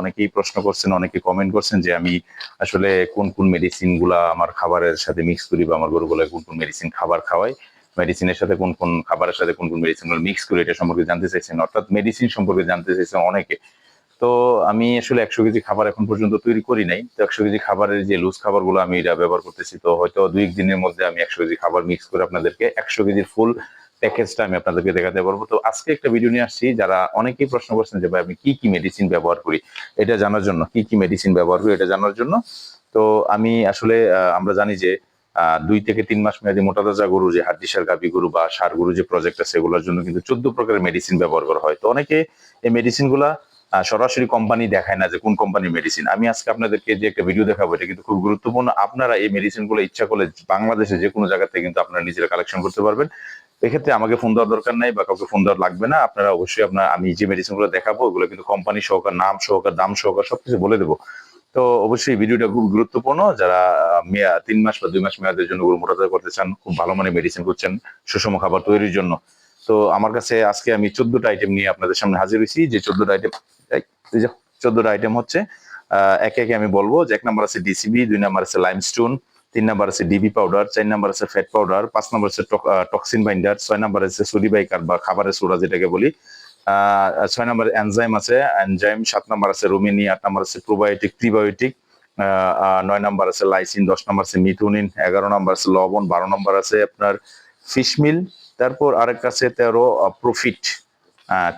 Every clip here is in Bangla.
অনেকেই প্রশ্ন করছেন, অনেকে কমেন্ট করছেন যে আমি আসলে কোন কোন মেডিসিনগুলা আমার খাবারের সাথে মিক্স করি বা আমার গরুগুলো কোন কোন মেডিসিন খাবার খাওয়াই। মেডিসিনের সাথে কোন কোন খাবারের সাথে কোন কোন মেডিসিন মিক্স করি, এটা সম্পর্কে জানতে চাইছেন। অর্থাৎ মেডিসিন সম্পর্কে জানতে চাইছেন অনেকে। তো আমি আসলে একশো কেজি খাবার এখন পর্যন্ত তৈরি করি নাই। তো একশো কেজি খাবারের যে লুজ খাবারগুলো আমি এটা ব্যবহার করতেছি, তো হয়তো দুই দিনের মধ্যে আমি একশো কেজি খাবার মিক্স করে আপনাদেরকে একশো কেজির ফুল প্যাকেজটা আমি আপনাদেরকে দেখাতে পারব। তো আজকে একটা ভিডিও নিয়ে আসছি, যারা অনেকেই প্রশ্ন করছেন যে, ভাই, আমি কি কি মেডিসিন ব্যবহার করি? এটা জানার জন্য, কি কি মেডিসিন ব্যবহার করি, এটা জানার জন্য। তো আমি আসলে আমরা জানি যে দুই থেকে তিন মাস মেয়াদি মোটা তাজা গরু, যে হাড্ডিসার গাভি গরু বা সার গরু যে প্রজেক্ট আছে সেগুলোর জন্য কিন্তু চোদ্দ প্রকারের মেডিসিন ব্যবহার করা হয়। তো অনেকে এই মেডিসিনগুলা সরাসরি কোম্পানি দেখায় না যে, কোন কোম্পানির মেডিসিন আমি আজকে আপনাদেরকে যে একটা ভিডিও দেখাবো, এটা কিন্তু খুব গুরুত্বপূর্ণ। আপনারা এই মেডিসিনগুলো ইচ্ছা করলে বাংলাদেশে যে কোনো জায়গা থেকে কিন্তু আপনারা নিজেরা কালেকশন করতে পারবেন। এক্ষেত্রে আমাকে ফোন দেওয়ার দরকার নাই বা কাউকে ফোন দেওয়ার লাগবে না। আপনারা অবশ্যই আপনার আমি যে মেডিসিনগুলো দেখাবো ওগুলো কিন্তু কোম্পানি সহকার নাম সহকার দাম সহকার সবকিছু বলে দেবো। তো অবশ্যই ভিডিওটা খুব গুরুত্বপূর্ণ। যারা মেয়া- তিন মাস বা দুই মাস মেয়াদের জন্য গরু মোটা করতে চান খুব ভালো মানের মেডিসিন করছেন সুষম খাবার তৈরির জন্য। তো আমার কাছে আজকে আমি চোদ্দটা আইটেম নিয়ে আপনাদের সামনে হাজির হয়েছি। যে চোদ্দটা আইটেম চোদ্দটা আইটেম হচ্ছে আহ, একে একে আমি বলব। যে এক নাম্বার আছে ডিসিবি দুই নাম্বার আছে লাইমস্টোন তিন নাম্বার আছে ডিবি পাউডার চার নাম্বার আছে ফ্যাট পাউডার পাঁচ নাম্বার আছে টক্সিন বাইন্ডার ছয় নাম্বার আছে সোডি বাইকার বা খাবারের সোডা যেটাকে বলি ছয় নাম্বার এনজাইম আছে এনজাইম সাত নাম্বার আছে রুমিনি আট নাম্বার আছে প্রোবায়োটিক প্রিবায়োটিক নয় নাম্বার আছে লাইসিন দশ নাম্বার আছে মিথুনিন এগারো নাম্বার আছে লবণ বারো নাম্বার আছে আপনার ফিশমিল তারপর আরেকটা আছে তেরো প্রফিট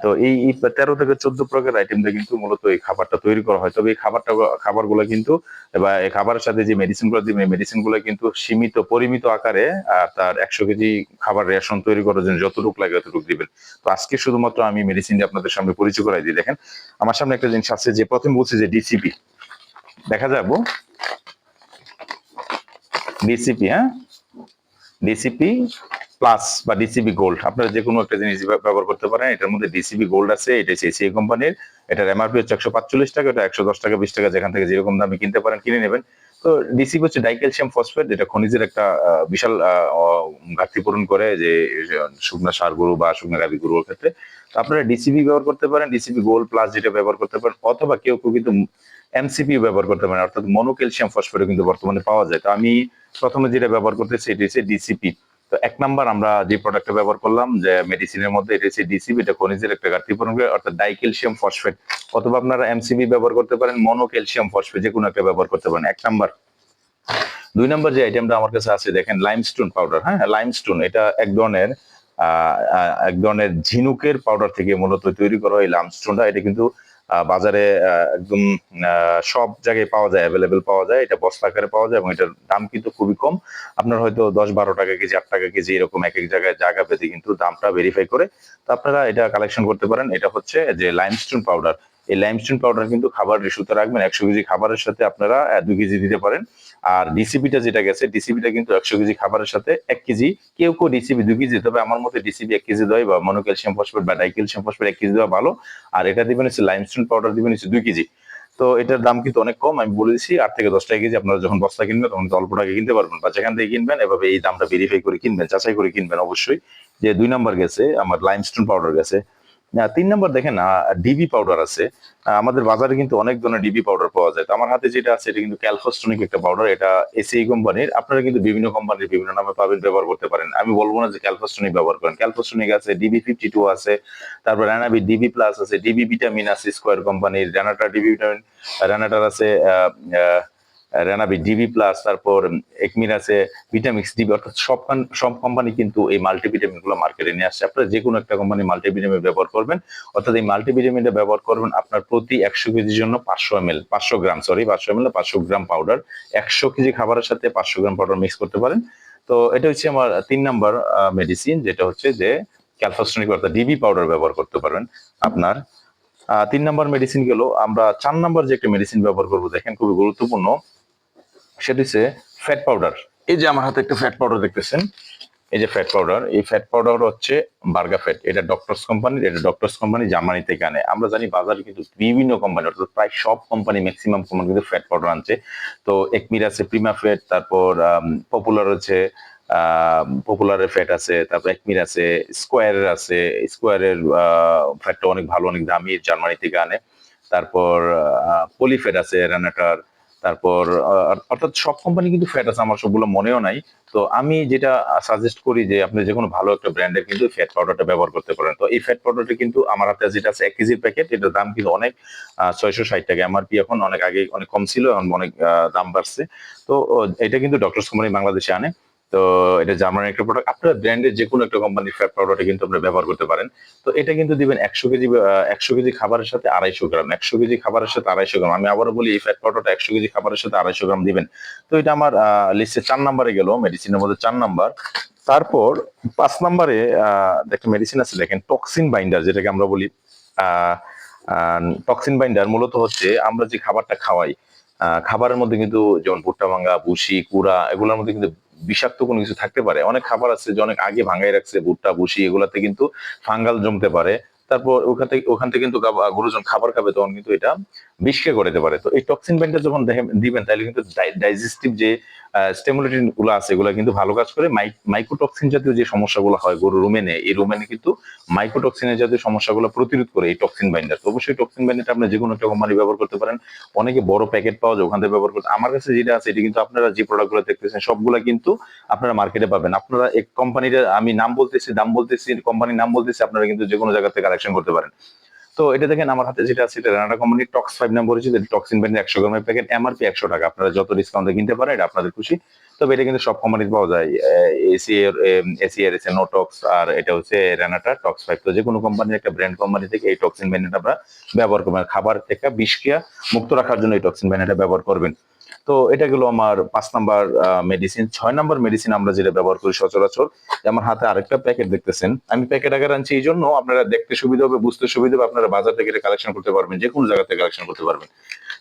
তো এই তেরো থেকে চোদ্দ প্রকার আইটেম দিয়ে কিন্তু মূলত এই খাবারটা তৈরি করা হয়। তবে এই খাবারটা, খাবারগুলো কিন্তু, বা এই খাবারের সাথে যে মেডিসিনগুলো দিবে মেডিসিনগুলো কিন্তু সীমিত, পরিমিত আকারে তার একশো কেজি খাবার রেশন তৈরি করার জন্য যতটুকু লাগে ততটুকু দিবেন। তো আজকে শুধুমাত্র আমি মেডিসিন দিয়ে আপনাদের সামনে পরিচয় করাই দিই। দেখেন, আমার সামনে একটা জিনিস আছে যে প্রথম বলছে যে ডিসিপি দেখা যাব ডিসিপি হ্যাঁ? ডিসিপি প্লাস বা ডিসিবি গোল্ড আপনারা যে কোনো একটা জিনিস ব্যবহার করতে পারেন, এটার মধ্যে ডিসিবি গোল্ড আছে, এটা এসিআই কোম্পানির এটার এমআরপি হচ্ছে একশো পাঁচচল্লিশ টাকা, এটা একশো দশ টাকা, বিশ টাকা, যেখান থেকে যেরকম দামে কিনতে পারেন, কিনে নেবেন। তো ডিসিবি হচ্ছে ডাইক্যালসিয়াম ফসফেট, যেটা খনিজের একটা বিশাল ঘাটতি পূরণ করে যে শুকনা সার গরু বা শুকনা গাভি গরুর ক্ষেত্রে। তো আপনারা ডিসিবি ব্যবহার করতে পারেন ডিসিবি গোল্ড প্লাস যেটা ব্যবহার করতে পারেন, অথবা কেউ কেউ কিন্তু এমসিপি ব্যবহার করতে পারেন, অর্থাৎ মনোক্যালসিয়াম ফসফেট কিন্তু বর্তমানে পাওয়া যায়। তো আমি প্রথমে যেটা ব্যবহার করতেছি, এটি হচ্ছে ডিসিপি তো এক নাম্বার আমরা যে প্রোডাক্টটা ব্যবহার করলাম, যে মেডিসিনের মধ্যে এটা হচ্ছে ডিসিপি এটা খনিজের একটা ঘাটতি পূরণ করে, অর্থাৎ ডাইক্যালসিয়াম ফসফেট অথবা আপনারা এমসিবি ব্যবহার করতে পারেন মনোক্যালসিয়াম ফসফেট যে কোনো একটা ব্যবহার করতে পারেন, এক নাম্বার। দুই নাম্বার যে আইটেমটা আমার কাছে আছে, দেখেন লাইমস্টোন পাউডার হ্যাঁ লাইমস্টোন এটা এক ধরনের এক ধরনের ঝিনুকের পাউডার থেকে মূলত তৈরি করা হয় লাইমস্টোনটা এটা কিন্তু বাজারে একদম সব জায়গায় পাওয়া যায় অ্যাভেলেবেল পাওয়া যায়। এটা বস্তা আকারে পাওয়া যায় এবং এটার দাম কিন্তু খুবই কম। আপনার হয়তো দশ বারো টাকা কেজি, আট টাকা কেজি এরকম এক এক জায়গায় জায়গা পেতে কিন্তু দামটা ভেরিফাই করে। তো আপনারা এটা কালেকশন করতে পারেন। এটা হচ্ছে যে লাইমস্টোন পাউডার এই লাইমস্টোন পাউডার কিন্তু খাবার রিসুতে রাখবেন। একশো কেজি খাবারের সাথে আপনারা দুই কেজি দিতে পারেন। আর ডিসিপিটা যেটা গেছে ডিসিপিটা কিন্তু একশো কেজি খাবারের সাথে এক কেজি। কেউ কেউ ডিসিপি দুই কেজি তবে আমার মতে ডিসিপি এক কেজি দেয় বা মনোক্যালসিয়াম ফসফেট বা ডাইক্যালসিয়াম ফসফেট এক কেজি দেওয়া ভালো। আর এটা দিবেন হচ্ছে লাইমস্টোন পাউডার দিবেন হচ্ছে দুই কেজি। তো এটার দাম কিন্তু অনেক কম, আমি বলে দিচ্ছি আট থেকে দশ টাকা কেজি। আপনারা যখন বস্তা কিনবেন, তখন অল্প টাকা কিনতে পারবেন। বা যেখান থেকে কিনবেন, এভাবে এই দামটা ভেরিফাই করে কিনবেন, যাচাই করে কিনবেন অবশ্যই। যে দুই নাম্বার গেছে, আমার লাইমস্টোন পাউডার গেছে। তিন নাম্বার দেখেন ডিবি পাউডার আছে। আমাদের বাজারে কিন্তু অনেক ধরনের ডিবি পাউডার পাওয়া যায়। আমার হাতে যেটা আছে এটা কিন্তু ক্যালফোস্টনিক একটা পাউডার এটা এসিআই কোম্পানির। আপনারা কিন্তু বিভিন্ন কোম্পানির বিভিন্ন নামে পাবেন ব্যবহার করতে পারেন। আমি বলব না যে ক্যালফোস্টনিক ব্যবহার করেন। ক্যালফোস্টনিক আছে ডিবি ফিফটি টু আছে তারপর র্যানাবি ডিবি প্লাস আছে ডিবি ভিটামিন আছে স্কোয়ার কোম্পানির র্যানাটা ডিবি ভিটামিন র্যানাটার আছে আহ, রেনাবি ডিবি প্লাস তারপর একমির আছে ভিটামিক্স ডিবি অর্থাৎ সব সব কোম্পানি কিন্তু এই মাল্টিভিটামিনগুলো মার্কেটে নিয়ে আসছে। আপনারা যে কোনো একটা কোম্পানি মাল্টিভিটামিন ব্যবহার করবেন, অর্থাৎ এই মাল্টিভিটামিনটা ব্যবহার করবেন আপনার প্রতি একশো কেজির জন্য পাঁচশো এম এল পাঁচশো গ্রাম সরি পাঁচশো এম এল পাঁচশো গ্রাম পাউডার একশো কেজি খাবারের সাথে পাঁচশো গ্রাম পাউডার মিক্স করতে পারেন। তো এটা হচ্ছে আমার তিন নাম্বার মেডিসিন যেটা হচ্ছে যে ক্যালফাস্টনিক অর্থাৎ ডিবি পাউডার ব্যবহার করতে পারবেন আপনার। তিন নাম্বার মেডিসিন গেল, আমরা চার নাম্বার যে একটা মেডিসিন ব্যবহার করব, দেখেন খুবই গুরুত্বপূর্ণ। সেটা হচ্ছে ফ্যাট পাউডার এই যে আমার হাতে একটা ফ্যাট পাউডার দেখতেছেন, এই যে ফ্যাট পাউডার এই ফ্যাট পাউডার হচ্ছে বার্গা ফ্যাট এটা ডক্টরস কোম্পানির এটা ডক্টরস কোম্পানি জার্মানি থেকে আনে। আমরা জানি বাজারে কিন্তু বিভিন্ন কোম্পানি অর্থাৎ প্রায় সব কোম্পানি ম্যাক্সিমাম কোম্পানি কিন্তু ফ্যাট পাউডার আনছে। তো একমির আছে প্রিমা ফ্যাট তারপর পপুলার আছে পপুলারের ফ্যাট আছে, তারপর একমির আছে স্কোয়ারের আছে। স্কোয়ারের ফ্যাটটা অনেক ভালো, অনেক দামি, জার্মানি থেকে আনে। তারপর পলিফেট আছে রানাটার তারপর অর্থাৎ সব কোম্পানি কিন্তু ফ্যাট আছে, আমার সবগুলো মনেও নাই। তো আমি যেটা সাজেস্ট করি যে, আপনি যে কোনো ভালো একটা ব্র্যান্ডের কিন্তু ফ্যাট পাউডারটা ব্যবহার করতে পারেন। তো এই ফ্যাট পাউডারটা কিন্তু আমার হাতে যেটা আছে এক কেজির প্যাকেট এটার দাম কিন্তু অনেক ছয়শো ষাট টাকা। এমআরপি এখন অনেক আগে অনেক কম ছিল, এখন অনেক দাম বাড়ছে। তো এটা কিন্তু ডক্টর কোম্পানি বাংলাদেশে আনে। তো এটা জার্মানির একটা প্রোডাক্ট আপনার ব্র্যান্ডের যে কোনো একটা কোম্পানির ফ্যাট পাউডারটা কিন্তু আপনারা ব্যবহার করতে পারেন। তো এটা কিন্তু দিবেন একশো কেজি একশো কেজি খাবারের সাথে আড়াইশো গ্রাম। একশো কেজি খাবারের সাথে আড়াইশো গ্রাম। আমি আবারও বলি, এই ফ্যাট পাউডারটা একশো কেজি খাবারের সাথে আড়াইশো গ্রাম দিবেন। তো এটা আমার লিস্টে চার নাম্বারে গেল মেডিসিনের মধ্যে চার নাম্বার তারপর পাঁচ নাম্বারে দেখেন মেডিসিন আছে, দেখেন টক্সিন বাইন্ডার যেটাকে আমরা বলি টক্সিন বাইন্ডার মূলত হচ্ছে আমরা যে খাবারটা খাওয়াই খাবারের মধ্যে কিন্তু যেমন ভুট্টা ভাঙ্গা ভুসি, কুড়া, এগুলোর মধ্যে কিন্তু বিষাক্ত কোনো কিছু থাকতে পারে। অনেক খাবার আছে যে অনেক আগে ভাঙাই রাখছে, ভুট্টা, ভুসি, এগুলাতে কিন্তু ফাঙ্গাল জমতে পারে। তারপর ওখান থেকে ওখান থেকে কিন্তু গরুজন খাবার খাবে তখন কিন্তু এটা বিষকে করে দিতে পারে। তো এই টক্সিন ব্যান্ডটা যখন দিবেন, তাহলে কিন্তু ডাইজেস্টিভ যে স্টেমুলেটিনগুলো আছে, এগুলো কিন্তু ভালো কাজ করে। মাইক্রোটক্সিন জাতীয় যে সমস্যাগুলো হয় গরু রুমেনে, এই রুমেনে কিন্তু মাইক্রোটক্সিনের জাতীয় সমস্যাগুলো প্রতিরোধ করে এই টক্সিন বাইন্ডার তো অবশ্যই টক্সিন বাইন্ডারটা আপনি যে কোনো একটা কোম্পানি ব্যবহার করতে পারেন। অনেকে বড় প্যাকেট পাওয়া যায়, ওখান থেকে ব্যবহার করতে আমার কাছে যেটা আছে, এটা কিন্তু আপনারা যে প্রোডাক্টগুলো দেখতেছেন, সবগুলা কিন্তু আপনারা মার্কেটে পাবেন। আপনারা এক কোম্পানির আমি নাম বলতেছি, দাম বলতেছি কোম্পানির নাম বলতেছি, আপনারা কিন্তু যে কোনো জায়গা থেকে কালেকশন করতে পারেন। তো এটা দেখেন আমার হাতে যেটা আছে, এটা রানাডা কোম্পানির টক্স ফাইভ নাম পরিচিত টক্সিন ব্যান্ডের একশো গ্রামের প্যাকেট এমআরপি একশো টাকা। আপনারা যত ডিসকাউন্টে কিনতে পারেন, এটা আপনাদের খুশি। তবে এটা কিন্তু সব কোম্পানির পাওয়া যায়। এসি এর এসি এর এসে নোটক্স আর এটা হচ্ছে রানাটা টক্স ফাইভ তো যে কোনো কোম্পানির একটা ব্র্যান্ড কোম্পানি থেকে এই টক্সিন ব্যান্ডটা আমরা ব্যবহার করবেন। খাবার থেকে বিষক্রিয়া মুক্ত রাখার জন্য এই টক্সিন ব্যান্ডটা ব্যবহার করবেন। তো এটা গেলো আমার পাঁচ নাম্বার মেডিসিন ছয় নাম্বার মেডিসিন আমরা যেটা ব্যবহার করি সচরাচর আমার হাতে আরেকটা প্যাকেট দেখতেছেন। আমি প্যাকেট আগে আনছি এই জন্য আপনারা দেখতে সুবিধা হবে, বুঝতে সুবিধা হবে, আপনারা বাজার থেকে এটা কালেকশন করতে পারবেন যে কোনো জায়গা থেকে কালেকশন করতে পারবেন।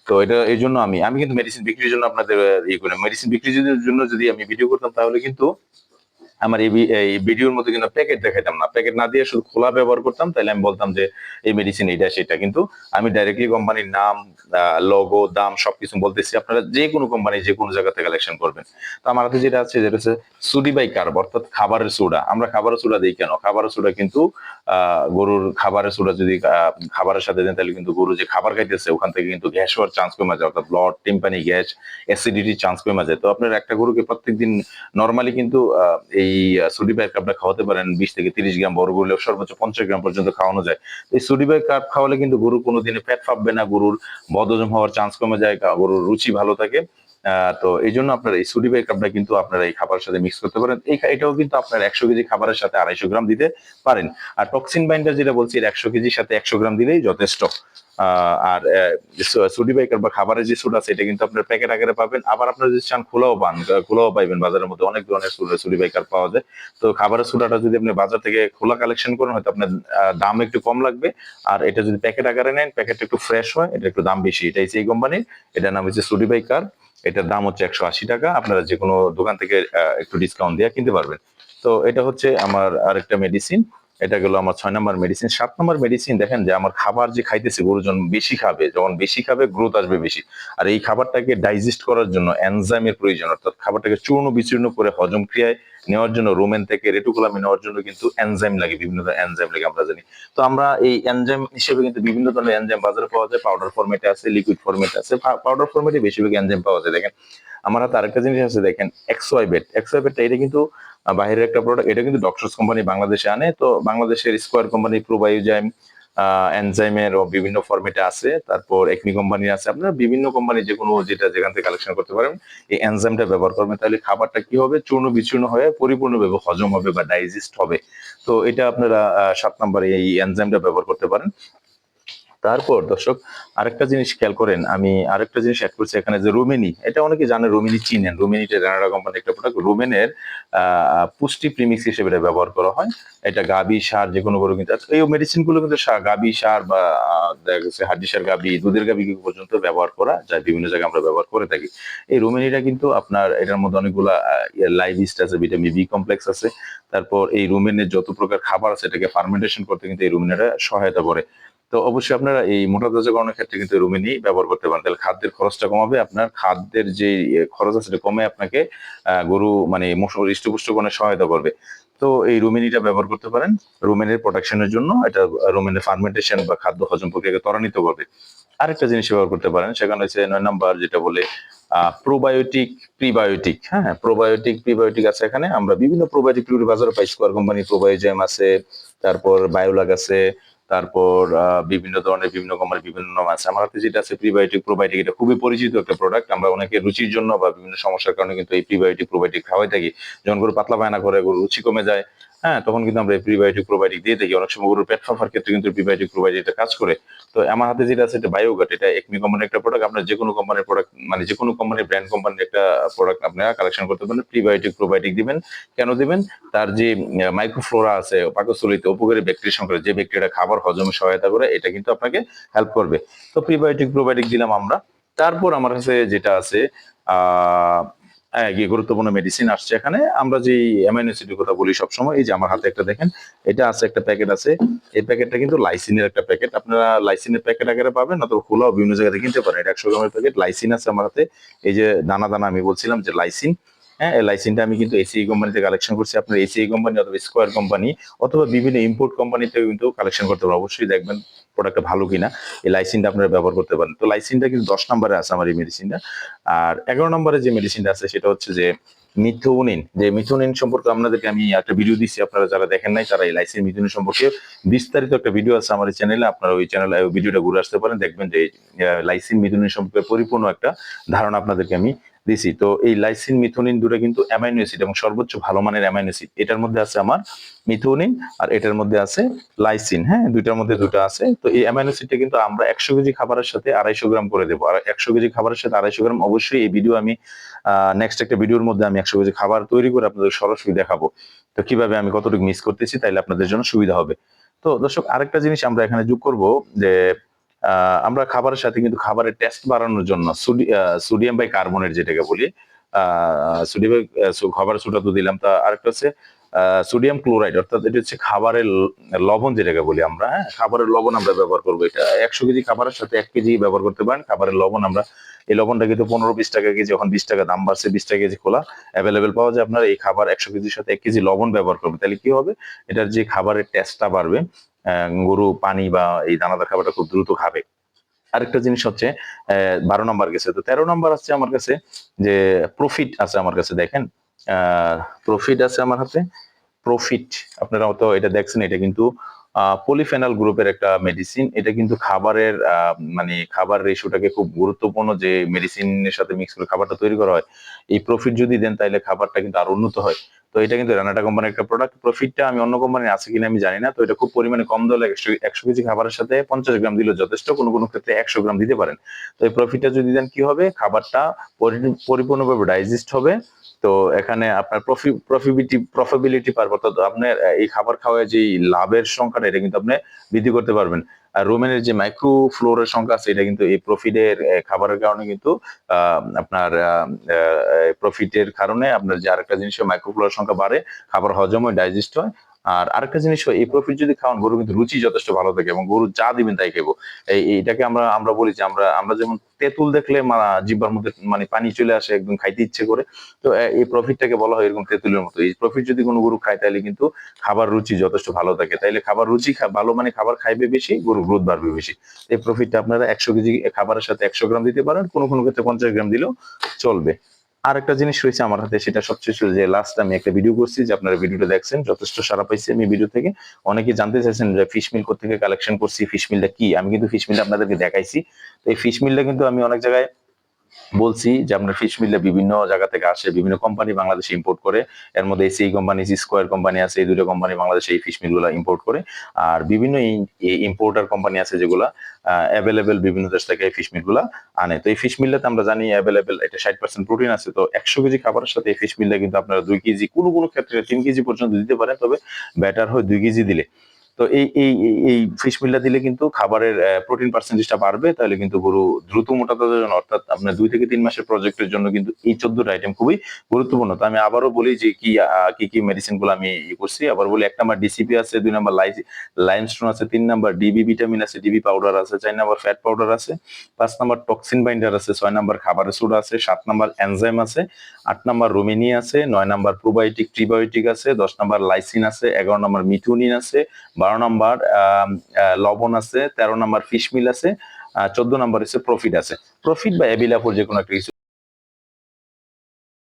তো এটা এই জন্য আমি আমি কিন্তু মেডিসিন বিক্রির জন্য আপনাদের ইয়ে করি। মেডিসিন বিক্রির জন্য যদি আমি ভিডিও করতাম তাহলে কিন্তু আমার এই ভিডিওর মধ্যে কিন্তু প্যাকেট দেখাইতাম না। প্যাকেট না দিয়ে শুধু খোলা ব্যবহার করতাম তাহলে আমি বলতাম যে এই মেডিসিন এটা সেটা। কিন্তু আমি ডাইরেক্টলি কোম্পানির নাম লগো দাম সবকিছু বলতেছি, আপনারা যে কোনো কোম্পানি যে কোনো জায়গা থেকে কালেকশন করবেন। তো আমার হাতে যেটা আছে, যেটা হচ্ছে সুডি বাই কার্ব, অর্থাৎ খাবারের সোডা। আমরা খাবারের সোডা দিই কেন? খাবারের সোডা কিন্তু গরুর খাবারের সোডা যদি খাবারের সাথে দেন, তাহলে কিন্তু গরু যে খাবার খাইতেছে, ওখান থেকে কিন্তু গ্যাস হওয়ার চান্স কমে যায়, অর্থাৎ ব্লড টিম্পানি গ্যাস অ্যাসিডিটির চান্স কমে যায়। তো আপনার একটা গরুকে প্রত্যেকদিন নর্মালি কিন্তু এই সুডি বাই কার্বটা খাওয়াতে পারেন, বিশ থেকে তিরিশ গ্রাম, বড় গরুলে সর্বোচ্চ পঞ্চাশ গ্রাম পর্যন্ত খাওয়ানো যায়। তো এই সুডি বাই কার্ব খাওয়ালে কিন্তু গরু কোনোদিনে ফ্যাট পাবে না, গরুর বদহজম হওয়ার চান্স কমে যায় গরুর রুচি ভালো থাকে। তো এই জন্য আপনার এই সুডি বাই কার্বটা কিন্তু আপনারা এই খাবারের সাথে মিক্স করতে পারেন। এই এটাও কিন্তু আপনার একশো কেজি খাবারের সাথে আড়াইশো গ্রাম দিতে পারেন। আর টক্সিন বাইন্ডার যেটা বলছি একশো কেজির সাথে একশো গ্রাম দিলেই যথেষ্ট। আর সুডি বাইকার বা খাবারের যে সুড আছে, এটা কিন্তু আপনার প্যাকেট আকারে পাবেন। আবার আপনার যদি চান, খোলাও পান খোলাও পাইবেন বাজারের মধ্যে। অনেক ধরনের সুডি বাইকার পাওয়া যায়। তো খাবারের সুডাটা যদি আপনি বাজার থেকে খোলা কালেকশন করেন, হয়তো আপনার দাম একটু কম লাগবে। আর এটা যদি প্যাকেট আকারে নেন প্যাকেটটা একটু ফ্রেশ হয়, এটা একটু দাম বেশি। এটাই সেই কোম্পানির এটার নাম হচ্ছে সুডি বাইকার এটার দাম হচ্ছে একশো আশি টাকা। আপনারা যে কোনো দোকান থেকে একটু ডিসকাউন্ট দিয়ে কিনতে পারবেন। তো এটা হচ্ছে আমার আরেকটা মেডিসিন এটা গেল আমার ছয় নম্বর মেডিসিন সাত নম্বর মেডিসিন দেখেন যে আমার খাবার যে খাইতেছে, গরুজন বেশি খাবে, যখন বেশি খাবে গ্রোথ আসবে বেশি। আর এই খাবারটাকে ডাইজেস্ট করার জন্য এনজাইমের প্রয়োজন, অর্থাৎ খাবারটাকে চূর্ণ বিচূর্ণ করে হজম ক্রিয়ায় নেওয়ার জন্য রোমেন থেকে রেটুকুলামে নেওয়ার জন্য কিন্তু এনজাইম লাগে, বিভিন্ন ধরনের এনজাইম লাগে আমরা জানি। তো আমরা এই এনজাইম হিসেবে কিন্তু বিভিন্ন ধরনের এনজাইম বাজারে পাওয়া যায়। পাউডার ফরম্যাটে আছে লিকুইড ফরম্যাটে আছে। পাউডার ফরম্যাটে বেশিরভাগ এনজাইম পাওয়া যায়। দেখেন, আমার হাতে আরেকটা জিনিস আছে, দেখেন এক্সওয়াই বেট এক্সওয়াই বেটটা এটা কিন্তু আহ, বাইরের একটা প্রোডাক্ট এটা কিন্তু ডক্টরস কোম্পানি বাংলাদেশে আনে। তো বাংলাদেশের স্কোয়ার কোম্পানি প্রোবায়োজাইম এনজাইমের বিভিন্ন ফরম্যাটে আছে। তারপর একমি কোম্পানি আছে। আপনারা বিভিন্ন কোম্পানি যে কোনো যেটা যেখান থেকে কালেকশন করতে পারেন এই এনজাইমটা ব্যবহার করবেন। তাহলে খাবারটা কি হবে? চূর্ণ বিচূর্ণ হয়ে পরিপূর্ণভাবে হজম হবে বা ডাইজেস্ট হবে। তো এটা আপনারা সাত নম্বরে এই এনজাইমটা ব্যবহার করতে পারেন। তারপর দর্শক, আরেকটা জিনিস খেয়াল করেন, আমি আরেকটা জিনিস অ্যাড করছি এখানে যে রুমেনি, এটা অনেকে জানে রুমেনি চিনেন, রুমেনিটা রানাডা কোম্পানির একটা প্রোডাক্ট রুমেনের পুষ্টি প্রিমিক্স হিসেবে এটা ব্যবহার করা হয়। এটা গাবি, সার যে কোনো গরু কিন্তু এই মেডিসিনগুলো কিন্তু গাবি, সার বা দেখা গেছে হাড্ডি সার, গাবি, দুধের গাবি পর্যন্ত ব্যবহার করা যায়? বিভিন্ন জায়গায় আমরা ব্যবহার করে থাকি। এই রুমেনিটা কিন্তু আপনার, এটার মধ্যে অনেকগুলা লাইভ ইস্ট আছে ভিটামিন বি কমপ্লেক্স আছে। তারপর এই রুমেনের যত প্রকার খাবার আছে, এটাকে ফার্মেন্টেশন করতে কিন্তু এই রুমেনিটা সহায়তা করে। তো অবশ্যই আপনারা এই মোটা তাজাকরণের ক্ষেত্রে কিন্তু রুমিনি ব্যবহার করতে পারেন। তাহলে খাদ্যের খরচটা কমাবে, আপনার খাদ্যের যে খরচ আছে সেটা কমে আপনাকে গরু মানে হৃষ্টপুষ্টকরণে সহায়তা করবে। তো এই রুমিনিটা ব্যবহার করতে পারেন। রুমেনের প্রোটেকশনের জন্য এটা রুমেনের ফার্মেন্টেশন বা খাদ্য হজম প্রক্রিয়াকে ত্বরান্বিত করবে। আরেকটা জিনিস ব্যবহার করতে পারেন, সেখানে হচ্ছে নয় নাম্বার যেটা বলে প্রোবায়োটিক, প্রিবায়োটিক হ্যাঁ? প্রোবায়োটিক, প্রিবায়োটিক আছে এখানে। আমরা বিভিন্ন প্রোবায়োটিক বাজারে পাই। স্কোয়ার কোম্পানি প্রোবায়োজেম আছে, তারপর বায়োলাগ আছে তারপর বিভিন্ন ধরনের বিভিন্ন কোম্পানির বিভিন্ন নাম আছে। আমার হাতে যেটা আছে প্রিবায়োটিক প্রোবায়োটিক এটা খুবই পরিচিত একটা প্রোডাক্ট আমরা অনেকে রুচির জন্য বা বিভিন্ন সমস্যার কারণে কিন্তু এই প্রিবায়োটিক প্রোবায়োটিক খাওয়াই থাকি। যখন গরু পাতলা পায়না করে গরু রুচি কমে যায় হ্যাঁ তখন কিন্তু আমরা প্রিবায়োটিক প্রোবায়োটিক দিয়ে থাকি অনেক সময় পেট ক্ষেত্রে কিন্তু প্রিবায়োটিক প্রোবায়োটিক এটা কাজ করে। তো আমার হাতে যেটা আছে, এটা বায়োগাট এটা একমি কোম্পানির একটা প্রোডাক্ট আপনার যে কোনো কোম্পানির প্রোডাক্ট মানে যে কোনো কোম্পানির ব্র্যান্ড কোম্পানির একটা প্রোডাক্ট আপনারা কালেকশন করতে পারেন প্রিবায়োটিক প্রোবায়োটিক দিবেন। কেন দিবেন? তার যে মাইক্রোফ্লোরা আছে, পাকস্থলিতে উপকারী ব্যাকটেরিয়া সংক্রান্ত যে ব্যাকটেরিয়া খাবার, হজমে সহায়তা করে, এটা কিন্তু আপনাকে হেল্প করবে। তো প্রিবায়োটিক প্রোবায়োটিক দিলাম আমরা। তারপর আমার কাছে যেটা আছে, আহ গুরুত্বপূর্ণ মেডিসিন আসছে এখানে। আমরা যে অ্যামাইনো কথা বলি সবসময়, এই যে আমার হাতে একটা দেখেন, এটা আছে, একটা প্যাকেট আছে। এই প্যাকেটটা কিন্তু লাইসিনের একটা প্যাকেট আপনারা লাইসিনের প্যাকেট আকারে পাবেন, অথবা খোলাও বিভিন্ন জায়গা থেকে কিনতে পারেন। এটা একশো গ্রামের প্যাকেট লাইসিন আছে আমার হাতে। এই যে দানা দানা আমি বলছিলাম যে লাইসিন হ্যাঁ এই লাইসিনটা আমি কিন্তু এসিআই কোম্পানিতে কালেকশন করছি। আপনার এসিআই কোম্পানি অথবা স্কোয়ার কোম্পানি অথবা বিভিন্ন ইম্পোর্ট কোম্পানিতে কিন্তু কালেকশন করতে পারেন অবশ্যই দেখবেন। প্রোডাক্টটা ভালো কিনা, এই লাইসিনটা আপনারা ব্যবহার করতে পারেন। তো লাইসিনটা কিন্তু দশ নম্বরে আছে আমার এই মেডিসিনটা আর এগারো নম্বরে যে মেডিসিনটা আছে, সেটা হচ্ছে যে মিথুনিন যে মিথুনিন সম্পর্কে আপনাদেরকে আমি একটা ভিডিও দিচ্ছি আপনারা যারা দেখেন নাই, তারা এই লাইসিন মিথুনিন সম্পর্কে বিস্তারিত একটা ভিডিও আছে আমার চ্যানেলে আপনারা ওই চ্যানেলে ভিডিওটা ঘুরে আসতে পারেন, দেখবেন যে লাইসিন মিথুনিন সম্পর্কে পরিপূর্ণ একটা ধারণা আপনাদেরকে আমি দিছি। তো এই লাইসিন মিথুনিন দুটো কিন্তু অ্যামাইনো অ্যাসিড এবং সর্বোচ্চ ভালো মানের অ্যামাইনো অ্যাসিড এটার মধ্যে আছে আমার মিথুনিন আর এটার মধ্যে আছে লাইসিন। হ্যাঁ দুইটার মধ্যে দুটো আছে। তো এই অ্যামাইনো অ্যাসিডটা কিন্তু আমরা একশো কেজি খাবারের সাথে আড়াইশো গ্রাম করে দেবো। আর একশো কেজি খাবারের সাথে আড়াইশো গ্রাম অবশ্যই এই ভিডিও আমি নেক্সট একটা ভিডিওর মধ্যে আমি একশো কেজি খাবার তৈরি করে আপনাদের সরাসরি দেখাবো। তো কীভাবে আমি কতটুকু মিস করতেছি তাইলে আপনাদের জন্য সুবিধা হবে। তো দর্শক, আরেকটা জিনিস আমরা এখানে যোগ করব যে আমরা খাবারের সাথে কিন্তু খাবারের টেস্ট বাড়ানোর জন্য সোডিয়াম বাই কার্বনেট যেটাকে বলি সোডিয়াম খাবার সোডা তো দিলাম। তা আরেকটা হচ্ছে সোডিয়াম ক্লোরাইড অর্থাৎ এটা হচ্ছে খাবারের লবণ যেটাকে বলি আমরা হ্যাঁ? খাবারের লবণ আমরা ব্যবহার করব। এটা একশো কেজি খাবারের সাথে এক কেজি ব্যবহার করতে পারেন। খাবারের লবণ আমরা, এই লবণটা কিন্তু পনেরো বিশ টাকা কেজি এখন বিশ টাকা দাম বাড়ছে, বিশ টাকা কেজি খোলা অ্যাভেলেবেল পাওয়া যায়। আপনার এই খাবার একশো কেজির সাথে এক কেজি লবণ ব্যবহার করবে তাহলে কি হবে? এটার যে খাবারের টেস্টটা বাড়বে গরু, পানি বা এই দানাদার খাবারটা খুব দ্রুত খাবে। আরেকটা জিনিস হচ্ছে বারো নম্বর গেছে। তো তেরো নম্বর আছে আমার কাছে যে প্রফিট আছে আমার কাছে, দেখেন। প্রফিট আছে আমার হাতে। প্রফিট আপনারা হয়তো এটা দেখছেন, এটা কিন্তু পলিফেনাল গ্রুপের একটা মেডিসিন এটা কিন্তু খাবারের মানে খাবার রেশিওটাকে খুব গুরুত্বপূর্ণ যে মেডিসিনের সাথে মিক্স করে খাবারটা তৈরি করা হয়। এই প্রফিট যদি দেন তাহলে খাবারটা কিন্তু আরও উন্নত হয়। তো এটা কিন্তু রানাটা কোম্পানির একটা প্রোডাক্ট প্রফিটটা আমি অন্য কোম্পানি আছে কিনা আমি জানি না। তো এটা খুব পরিমাণে কম দলে একশো কেজি খাবারের সাথে পঞ্চাশ গ্রাম দিলে যথেষ্ট। কোনো কোনো ক্ষেত্রে একশো গ্রাম দিতে পারেন। তো এই প্রফিটটা যদি দেন, কি হবে? খাবারটা পরি- পরিপূর্ণভাবে ডাইজেস্ট হবে। তো এখানে আপনার প্রফি প্রফিবিলিটি প্রফিবিলিটি পারবে। অর্থাৎ আপনার এই খাবার খাওয়ায় যে লাভের সংখ্যাটা, এটা কিন্তু আপনি বৃদ্ধি করতে পারবেন। আর রোমেনের যে মাইক্রো ফ্লোরের সংখ্যা আছে, এটা কিন্তু এই প্রফিটের খাবারের কারণে কিন্তু আপনার প্রফিটের কারণে আপনার যে আরেকটা জিনিস মাইক্রো ফ্লোরের সংখ্যা বাড়ে, খাবার হজম হয় ডাইজেস্ট হয়। আর আরেকটা জিনিস, এই প্রফিট যদি খাওয়ান, গরু কিন্তু রুচি যথেষ্ট ভালো থাকে এবং গরু যা দিবেন তাই খাব এই, এইটাকে আমরা আমরা বলি যে আমরা আমরা যেমন তেঁতুল দেখলে জিহ্বার মধ্যে মানে পানি চলে আসে, একদম খাইতে ইচ্ছে করে। তো এই প্রফিটটাকে বলা হয় এরকম তেঁতুলের মতো। এই প্রফিট যদি কোনো গরু খায়, তাহলে কিন্তু খাবার রুচি যথেষ্ট ভালো থাকে। তাইলে খাবার রুচি ভালো মানে খাবার খাইবে বেশি গরু গ্রোথ বাড়বে বেশি। এই প্রফিটটা আপনারা একশো কেজি খাবারের সাথে একশো গ্রাম দিতে পারেন, কোনো কোনো ক্ষেত্রে পঞ্চাশ গ্রাম দিলেও চলবে। আর একটা জিনিস রয়েছে আমার হাতে, সেটা সবচেয়ে ছিল যে লাস্ট আমি একটা ভিডিও করছি, যে আপনারা ভিডিওটা দেখছেন, যথেষ্ট সারা পাইছি আমি ভিডিও থেকে। অনেকে জানতে চাইছেন যে ফিশমিল কোথেকে থেকে কালেকশন করছি ফিশমিলটা কি? আমি কিন্তু ফিশমিলটা আপনাদেরকে দেখাইছি। তো এই ফিশমিলটা কিন্তু আমি অনেক জায়গায় বলছি যে আপনার ফিশ মিলটা বিভিন্ন জায়গা থেকে আসে, বিভিন্ন কোম্পানি বাংলাদেশে ইম্পোর্ট করে। এর মধ্যে এসি কোম্পানি স্কোয়ার কোম্পানি আছে, এই দুটো কোম্পানি বাংলাদেশে এই ফিশ মিলগুলো ইম্পোর্ট করে। আর বিভিন্ন ইম্পোর্টার কোম্পানি আছে যেগুলা অ্যাভেলেবেল বিভিন্ন দেশ থেকে এই ফিশ মিলগুলা আনে। তো এই ফিশ মিলটাতে আমরা জানি অ্যাভেলেবেল এটা ষাট পার্সেন্ট প্রোটিন আছে। তো একশো কেজি খাবারের সাথে এই ফিশ মিলটা কিন্তু আপনারা দুই কেজি কোনো কোনো ক্ষেত্রে তিন কেজি পর্যন্ত দিতে পারেন। তবে ব্যাটার হয় দুই কেজি দিলে। তো এই এই, এই- ফিশ মিলটা দিলে কিন্তু খাবারের প্রোটিন পার্সেন্টেজটা বাড়বে, তাহলে কিন্তু গরু দ্রুত মোটাতে জন্য অর্থাৎ আপনার দুই থেকে তিন মাসের প্রজেক্টের জন্য কিন্তু এই চোদ্দটা আইটেম খুবই গুরুত্বপূর্ণ। তো আমি আবারও বলি যে কি কি কি মেডিসিনগুলো আমি ইয়ে করছি। আবার বলি এক নাম্বার ডিসিপি আছে, দুই নাম্বার লাইমস্টোন আছে, তিন নাম্বার ডিবি ভিটামিন আছে ডিবি পাউডার আছে, চার নাম্বার ফ্যাট পাউডার আছে, পাঁচ নাম্বার টক্সিন বাইন্ডার আছে, ছয় নাম্বার খাবারের সোডা আছে, সাত নাম্বার এনজাইম আছে আট নাম্বার রোমিনি আছে, নয় নাম্বার প্রোবায়োটিক, ট্রিবায়োটিক আছে, দশ নাম্বার লাইসিন আছে, এগারো নাম্বার মিথুনিন আছে, বারো নাম্বার লবণ আছে, তেরো নাম্বার ফিশমিল আছে চোদ্দ নাম্বার হচ্ছে প্রফিট আছে। প্রফিট বা এবিলাফুল যে কোনো একটা কিছু